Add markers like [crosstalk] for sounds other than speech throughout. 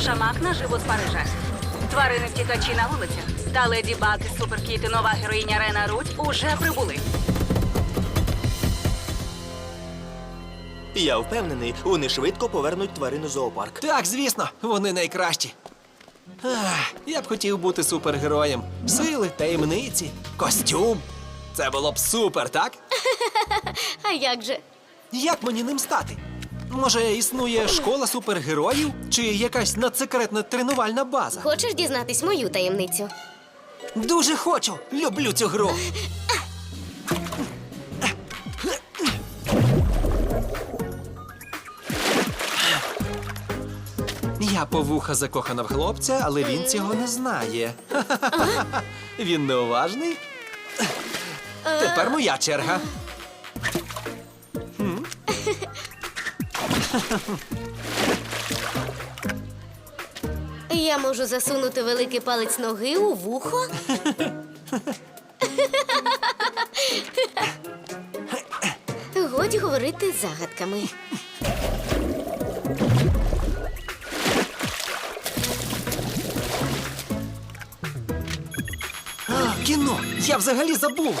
Шамак наживо з Парижа. Тварини втікачі на вулицях. Та леді Баг, Суперкіт і нова героїня Рена Руть уже прибули. Я впевнений, вони швидко повернуть тварину в зоопарк. Так, звісно, вони найкращі. Ах, я б хотів бути супергероєм. Сили, таємниці, костюм. Це було б супер, так? [laughs] А як же? Як мені ним стати? Може, існує школа супергероїв чи якась надсекретна тренувальна база? Хочеш дізнатись мою таємницю? Дуже хочу. Люблю цю гру. Я по вуха закохана в хлопця, але він цього не знає. [laughs] Він неуважний. Тепер моя черга. Я можу засунути великий палець ноги у вухо? Годі говорити загадками. Кіно! Я взагалі забув.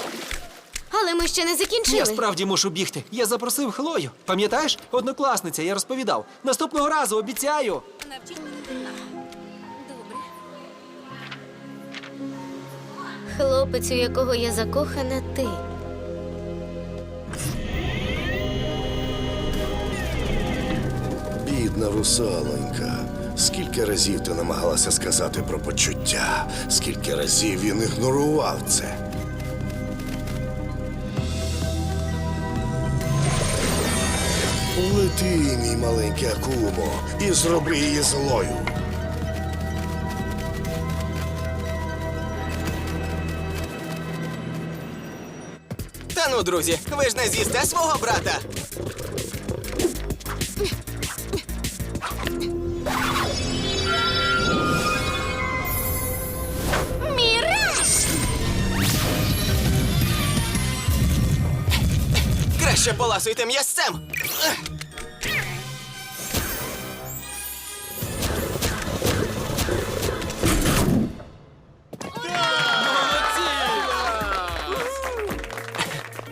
Але ми ще не закінчили. Я справді мушу бігти. Я запросив Хлою. Пам'ятаєш? Однокласниця, я розповідав. Наступного разу обіцяю. Хлопець, у якого я закохана, ти. Бідна русалонька. Скільки разів ти намагалася сказати про почуття, скільки разів він ігнорував це. Лети, мій маленький акумо, і зроби її злою. Та ну, друзі, ви ж не з'їсте свого брата. Міраж! Краще поласуйте м'ясцем.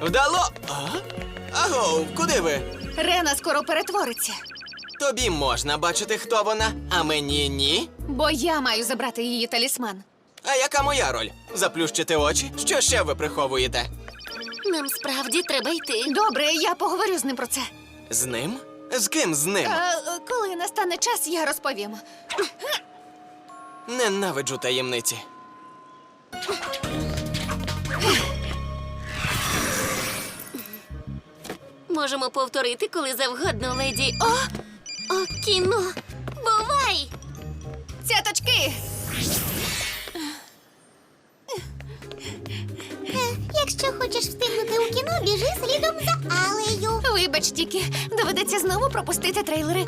Вдало. А? Аго, куди ви? Рена скоро перетвориться, Тобі можна бачити, хто вона, а мені ні. бо я маю забрати її талісман. А яка моя роль? Заплющити очі? Що ще ви приховуєте? Нам справді треба йти. Добре, я поговорю з ним про це. З ним? З ким з ним? Е, е, коли настане час, я розповім. Ненавиджу таємниці. Можемо повторити, коли завгодно, леді. О! О, кіно! Бувай! Цяточки! Якщо хочеш встигнути у кіно, біжи слідом за Алею. Вибач, тільки доведеться знову пропустити трейлери.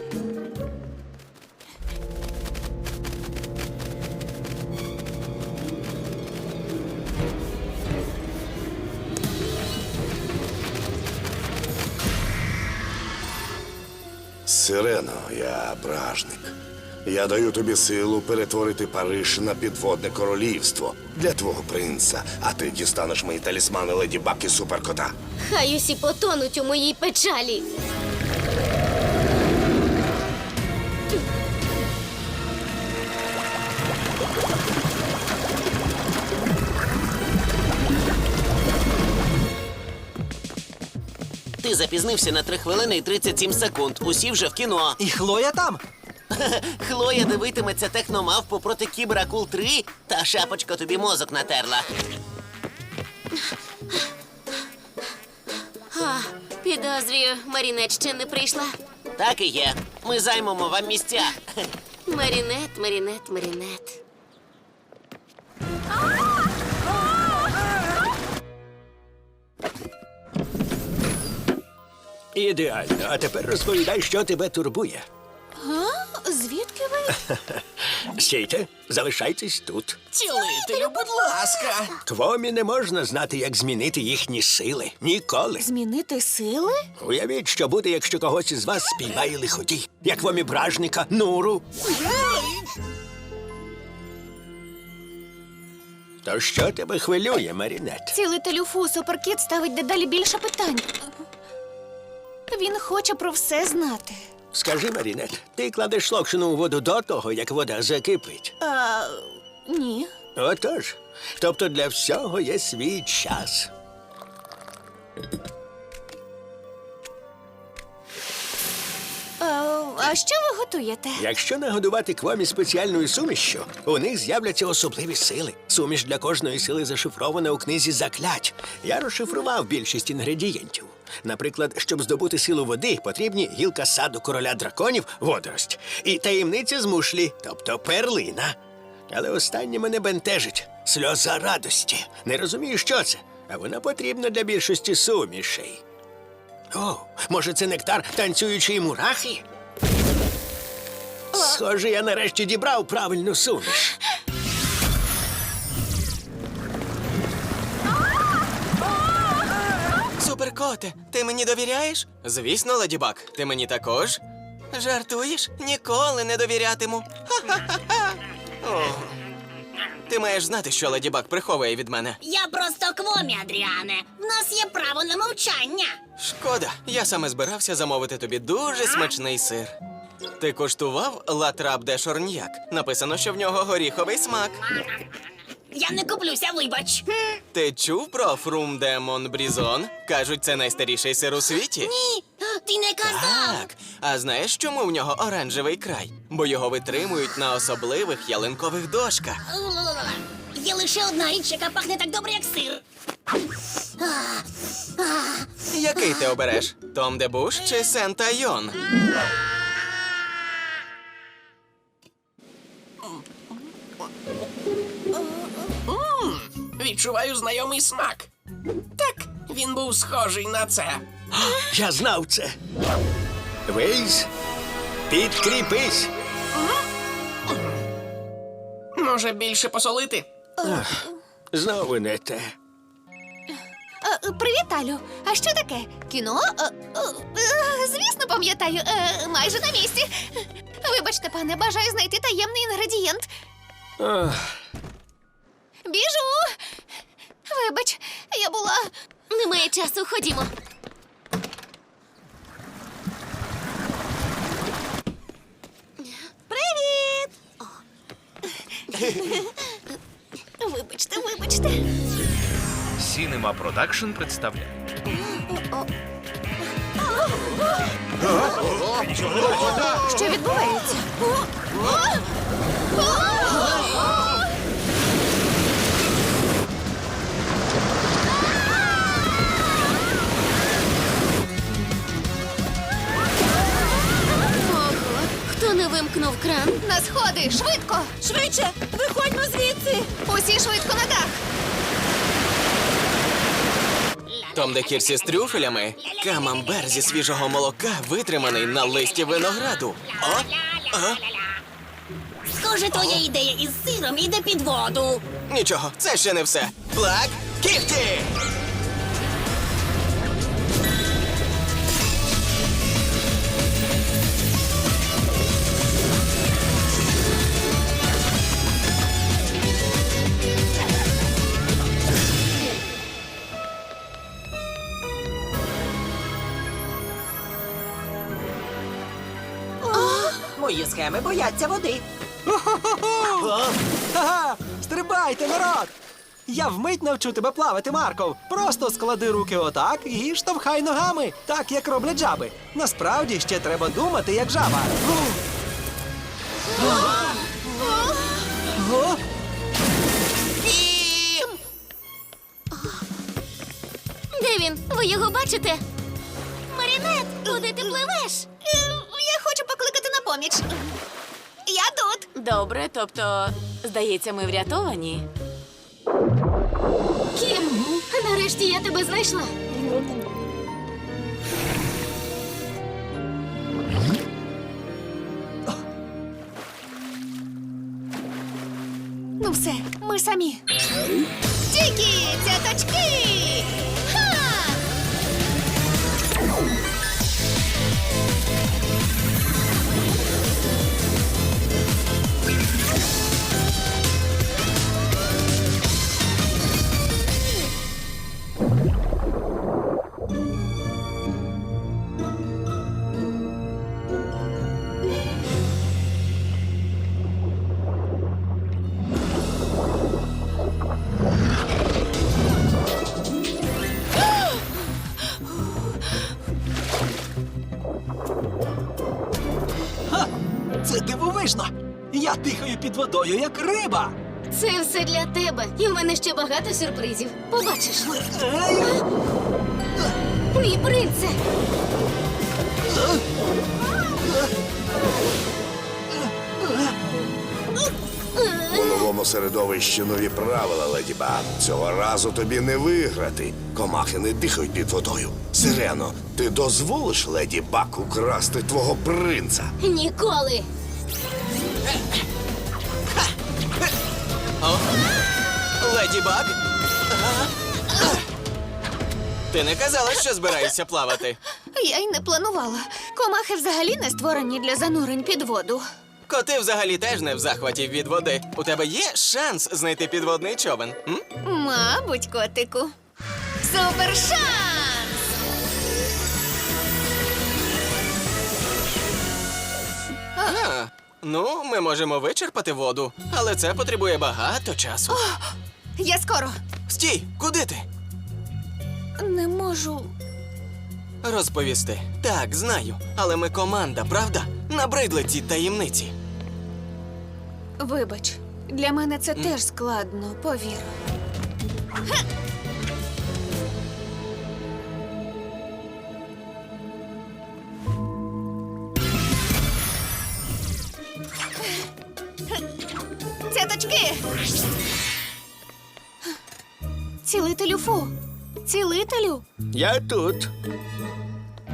Сирено, я бражник. Я даю тобі силу перетворити Париж на підводне королівство для твого принца, а ти дістанеш мої талісмани леді Баг і суперкота. Хай усі потонуть у моїй печалі. Запізнився на 3 хвилини і 37 секунд. Усі вже в кіно. І Хлоя там. [laughs] Хлоя дивитиметься техномавпу проти Кіберакул 3, та шапочка тобі мозок натерла. Підозрюю, Марінет ще не прийшла. Так і є. Ми займемо вам місця. Марінет, Марінет, Марінет. Ідеально. А тепер розповідай, що тебе турбує. А? Звідки ви? [laughs] Сійте, залишайтесь тут. Цілителю, будь ласка. Твомі не можна знати, як змінити їхні сили. Ніколи. Змінити сили? Уявіть, що буде, якщо когось із вас спіймає лиходій. Як вам і бражника, нуру. То що тебе хвилює, Марінет? Цілителю Фу, суперкіт ставить дедалі більше питань. Він хоче про все знати. Скажи, Марінет, ти кладеш локшину у воду до того, як вода закипить. А, ні. Отож. Тобто для всього є свій час. А, що ви готуєте? Якщо нагодувати квомі спеціальною сумішшю, у них з'являться особливі сили. Суміш для кожної сили зашифрована у книзі заклять. Я розшифрував більшість інгредієнтів. Наприклад, щоб здобути силу води, потрібні гілка саду короля драконів, водорость, і таємниця з мушлі, тобто перлина. Але останнє мене бентежить сльоза радості. Не розумію, що це, а вона потрібна для більшості сумішей. О, може, це нектар танцюючої мурахи? Схоже, я нарешті дібрав правильну суміш. Суперкоте, ти мені довіряєш? Звісно, леді Баг, ти мені також. Жартуєш? Ніколи не довірятиму. Ха-ха-ха-ха. О. Ти маєш знати, що леді Баг приховує від мене. Я просто квомі, Адріане. В нас є право на мовчання. Шкода, я саме збирався замовити тобі дуже смачний сир. Ти куштував латрап де шорньяк? Написано, що в нього горіховий смак. Я не куплюся, вибач. Ти чув про фрум де Монбрізон? Кажуть, це найстаріший сир у світі. Ні, ти не казав. Так. А знаєш, чому в нього оранжевий край? Бо його витримують на особливих ялинкових дошках. Є лише одна річ, яка пахне так добре, як сир. Який ти обереш? Том де Буш чи Сента Йон? Відчуваю знайомий смак. Так, він був схожий на це. [gasps] Я знав це. Вейз, підкріпись. Може більше посолити? Знову не те. А, привіт, Алю. А що таке? Кіно? А, звісно, пам'ятаю. Е, майже на місці. Вибачте, пане, бажаю знайти таємний інгредієнт. Ах, Біжу. Вибач, я була. Немає часу, ходімо. Привіт! Вибачте, вибачте. Сінема Продакшн представляє. Що відбувається? Вимкнув кран? На сходи, швидко! Швидше! Виходьмо звідси! Усі швидко на дах! Том де Кірсі з трюфелями, камамбер зі свіжого молока, витриманий на листі винограду. О, а? Схоже, твоя ідея із сиром іде під воду. Нічого, це ще не все. Плак, кіхті! Мої бояться води. Ага! Стрибайте, народ! Я вмить навчу тебе плавати, Марков. Просто склади руки отак і штовхай ногами, так як роблять жаби. Насправді ще треба думати, як жаба. Де він? Ви його бачите? Марінет, куди ти пливеш? Поміч. Я тут. Добре, тобто, здається, ми врятовані. Кім, нарешті я тебе знайшла. Ну все, ми самі. Тільки цяточки! Дивовижно! Я дихаю під водою, як риба. Це все для тебе, і в мене ще багато сюрпризів. Побачиш. Мій принце! У новому середовищі нові правила, леді Баг. Цього разу тобі не виграти. Комахи не дихають під водою. Сирено, ти дозволиш леді Баг украсти твого принца? Ніколи! Леді Баг? Ти не казала, що збираєшся плавати. Я й не планувала. Комахи взагалі не створені для занурень під воду. Коти взагалі теж не в захваті від води. У тебе є шанс знайти підводний човен? М? Мабуть, котику. Супер шанс! А, ну, ми можемо вичерпати воду, але це потребує багато часу. Я скоро Стій, куди ти? не можу. Розповісти. Так, знаю. Але ми команда, правда? Набридли ці таємниці. Вибач, для мене це теж складно, повір. Цілителю фу! Цілителю! Я тут.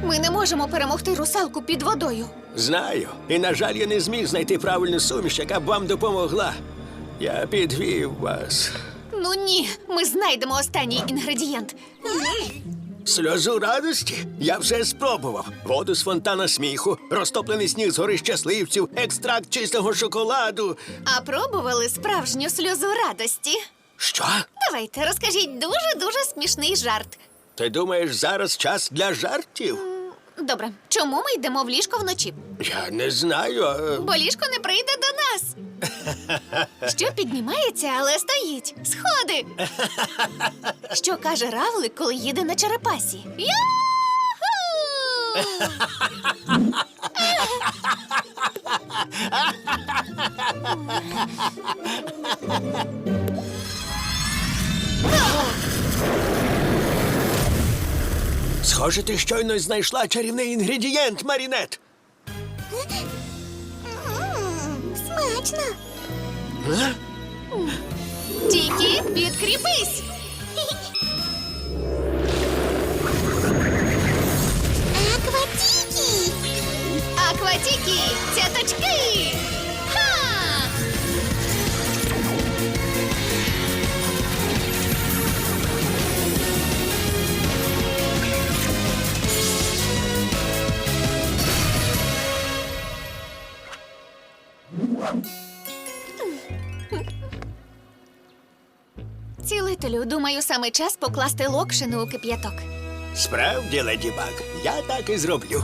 Ми не можемо перемогти русалку під водою. Знаю. І, на жаль, я не зміг знайти правильну суміш, яка б вам допомогла. Я підвів вас. Ну ні, ми знайдемо останній інгредієнт. Сльозу радості? Я все спробував. Воду з фонтана сміху, розтоплений сніг з гори щасливців, екстракт чистого шоколаду. А пробували справжню сльозу радості. Що? Давайте розкажіть дуже дуже смішний жарт. Ти думаєш, зараз час для жартів? Добре, чому ми йдемо в ліжко вночі? Я не знаю. а- Бо ліжко не прийде до нас. [laughs] Що піднімається, але стоїть. Сходи. Що каже Равлик, коли їде на черепасі? Яху! [laughs] Схоже, ти щойно знайшла чарівний інгредієнт, Марінет. Смачно. А? Тільки підкріпись. Акватікі. Акватіки, цяточки. Цілителю, думаю, саме час покласти локшину у кип'яток. Справді, леді Баг, я так і зроблю.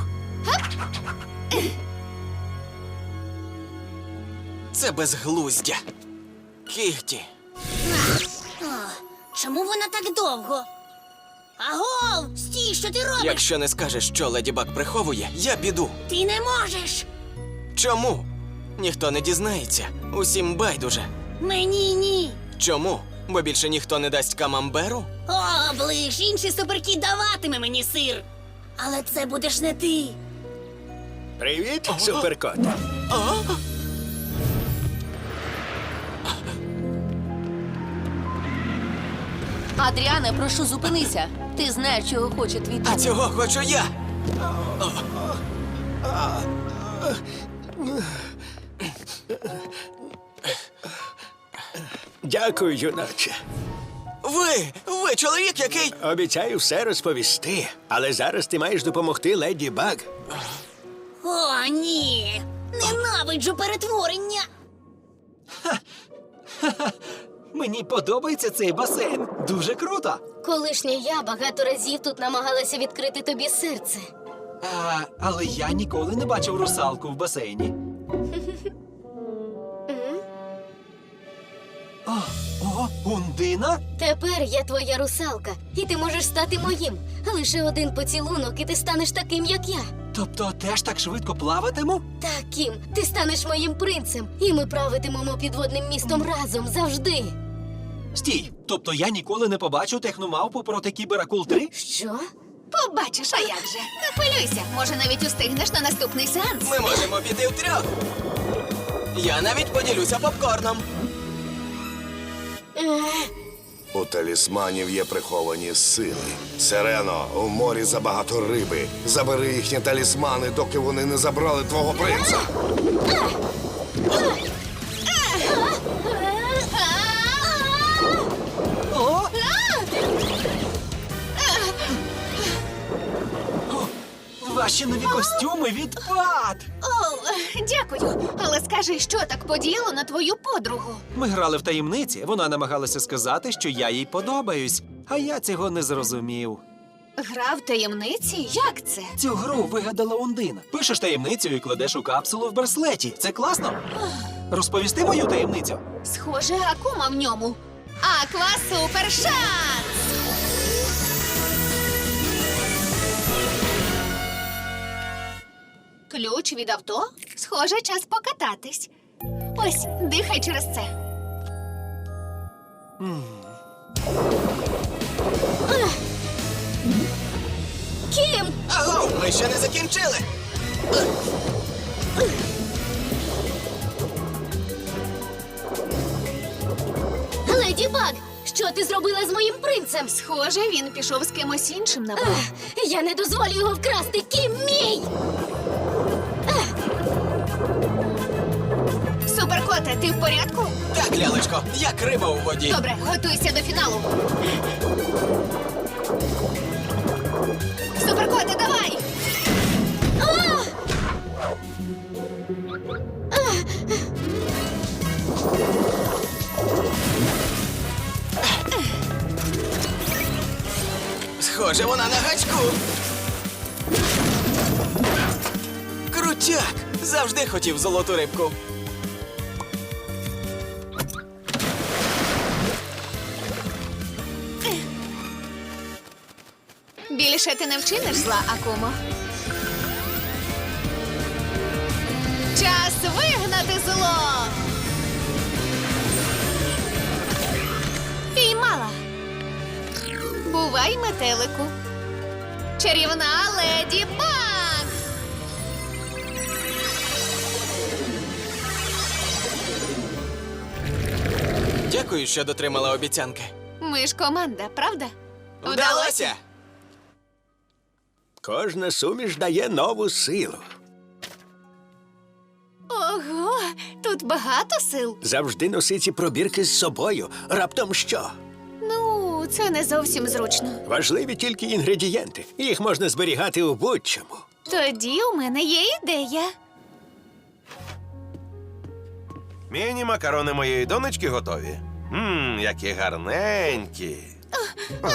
Це безглуздя. Кіхті. Чому вона так довго? Агов, стій, що ти робиш? Якщо не скажеш, що Леді Баг приховує, я піду. Ти не можеш. Чому? Ніхто не дізнається. Усім байдуже. Мені ні. Чому? Бо більше ніхто не дасть камамберу? О, ближ, інший суперкіт даватиме мені сир. Але це будеш не ти. Привіт, суперкот. Адріане, прошу зупинися. Ти знаєш, чого хоче твій А цього хочу я. Дякую, юначе. Ви! Ви чоловік, який. Обіцяю все розповісти. Але зараз ти маєш допомогти леді Баг. О, ні. Ненавиджу перетворення. Мені подобається цей басейн. Дуже круто. Колишня я багато разів тут намагалася відкрити тобі серце. А, але я ніколи не бачив русалку в басейні. [laughs] Ундина? Тепер я твоя русалка, і ти можеш стати моїм. Лише один поцілунок, і ти станеш таким, як я. Тобто теж так швидко плаватиму? Так, Кім, ти станеш моїм принцем, і ми правитимемо підводним містом разом завжди. Стій! Тобто я ніколи не побачу техномавпу проти кіберакул 3? Що? Побачиш, а як же? Не хвилюйся, може навіть устигнеш на наступний сеанс. Ми можемо піти втрьох. Я навіть поділюся попкорном. У талісманів є приховані сили. Сирено, у морі забагато риби. Забери їхні талісмани, доки вони не забрали твого принца. Ваші нові костюми відпад! О, дякую. Але скажи, що так подіяло на твою подругу? Ми грали в таємниці. Вона намагалася сказати, що я їй подобаюсь, а я цього не зрозумів. Гра в таємниці? Як це? Цю гру вигадала Ундина. Пишеш таємницю і кладеш у капсулу в браслеті. Це класно. Розповісти мою таємницю. Схоже, акума в ньому. Аква супер Ключ від авто? Схоже, час покататись. Ось, дихай через це. Кім! Аго, ми ще не закінчили. Леді Баг, що ти зробила з моїм принцем? Схоже, він пішов з кимось іншим на бал. Я не дозволю його вкрасти, Кім мій! Ти в порядку? Так, лялечко, як риба у воді. Добре, готуйся до фіналу. Суперкоте, давай! Схоже, вона на гачку. Крутяк! Завжди хотів золоту рибку. Більше ти не вчиниш зла, Акумо. Час вигнати зло. Піймала. Бувай, метелику. Чарівна леді Баг. Дякую, що дотримала обіцянки. Ми ж команда, правда? Вдалося! Кожна суміш дає нову силу. Ого, тут багато сил. Завжди носи ці пробірки з собою. Раптом що? Ну, це не зовсім зручно. Важливі тільки інгредієнти. Їх можна зберігати у будь-чому. Тоді у мене є ідея. Міні макарони моєї донечки готові. Ммм, які гарненькі. А,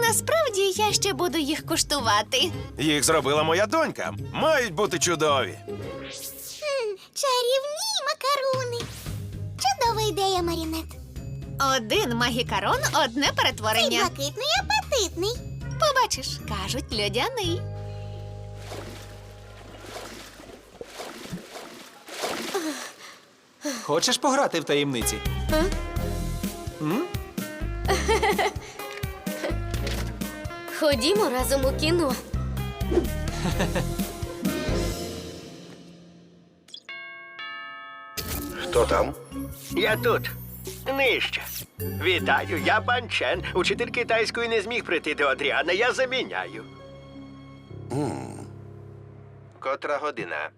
насправді я ще буду їх куштувати. Їх зробила моя донька. Мають бути чудові. Чарівні макаруни. Чудова ідея, Марінет. Один магікарон, одне перетворення. блакитний апетитний. Побачиш, кажуть, льодяний. Хочеш пограти в таємниці? [laughs] Ходімо разом у кіно. Хто там? Я тут. Нижче. Вітаю, я Пан Чен. Учитель китайської не зміг прийти до Адріана. Я заміняю. Котра година.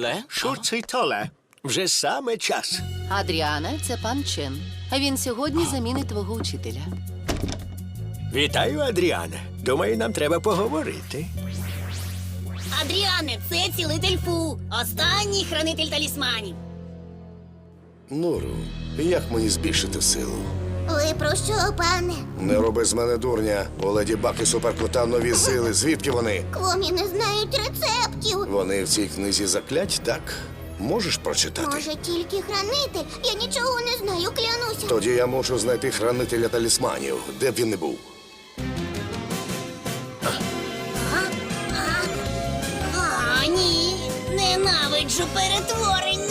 Ле. Шуций Толе. Вже саме час. Адріане, це пан Чен. А він сьогодні замінить твого учителя. Вітаю, Адріане. Думаю, нам треба поговорити. Адріане, це цілитель Фу, останній хранитель талісманів. Нуру, як мені збільшити силу? Ви про що, пане? Не роби з мене дурня. У леді Баг і суперкота нові сили. Звідки вони? Кломі не знають рецептів. Вони в цій книзі заклять, так? Можеш прочитати? Може тільки хранитель. Я нічого не знаю, клянуся. Тоді я можу знайти хранителя талісманів, де б він не був. А, ні, ненавиджу перетворення.